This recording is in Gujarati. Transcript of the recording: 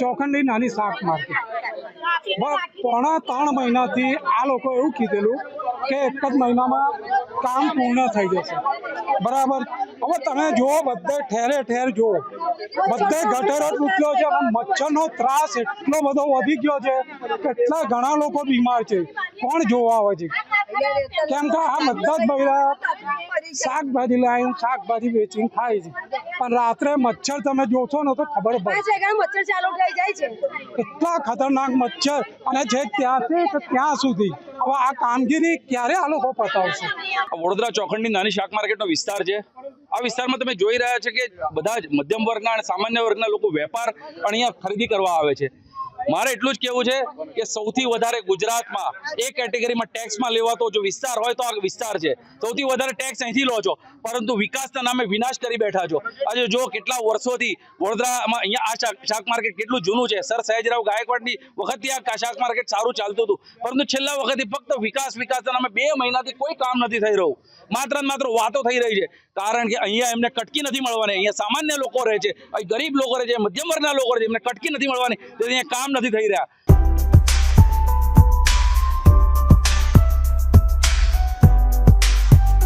ચોખંડી નાની શાક માર્કેટ. પોણા ત્રણ મહિનાથી આ લોકો એવું કીધેલું કે એક જ મહિનામાં કામ પૂર્ણ થઈ જશે. બરાબર? હવે તમે જુઓ, બધે ઠેરે ઠેર જુઓ. બધે ગટરો તૂટ્યો છે. અને મચ્છરનો ત્રાસ એટલો બધો વધી ગયો છે કેટલા ઘણા લોકો બીમાર છે. કોણ જોવા આવે છે? કેમ કે આ બધા જ મહિલા શાકભાજી લાવીને શાકભાજી વેચીને ખાય છે. પણ રાત્રે મચ્છર તમે જોશો ને તો ખબર પડે. મચ્છર ચાલુ થઈ જાય છે. એટલા ખતરનાક મચ્છર. અને જે ત્યાંથી ત્યાં સુધી. હવે આ કામગીરી ક્યારે આ લોકો પતાવશે? આ વડોદરા ચોખંડની નાની શાક માર્કેટનો વિસ્તાર છે. આ વિસ્તારમાં તમે જોઈ રહ્યા છો કે બધા જ મધ્યમ વર્ગના અને સામાન્ય વર્ગના લોકો વેપાર અહીંયા ખરીદી કરવા આવે છે. મારે એટલું જ કહેવું છે કે સૌથી વધારે ગુજરાતમાં એ કેટેગરીમાં ટેક્સમાં લેવાતો જો વિસ્તાર હોય તો આ વિસ્તાર છે. સૌથી વધારે ટેક્સ અહીંથી લો છો. પરંતુ વિકાસના નામે વિનાશ કરી બેઠા છો. આજે જો કેટલા વર્ષોથી વડોદરામાં અહીંયા આ શાક માર્કેટ કેટલું જૂનું છે. સર સહેજરાવ ગાયકવાડની વખતથી આ શાક માર્કેટ સારું ચાલતું હતું. પરંતુ છેલ્લા વખતથી ફક્ત વિકાસ વિકાસના નામે બે મહિનાથી કોઈ કામ નથી થઈ રહ્યું. માત્ર માત્ર વાતો થઈ રહી છે. કારણ કે અહીંયા એમને કટકી નથી મળવાની. અહીંયા સામાન્ય લોકો રહે છે. ગરીબ લોકો રહે છે. મધ્યમ વર્ગના લોકો રહે છે. એમને કટકી નથી મળવાની. અહીંયા કામ નથી થઈ રહ્યા.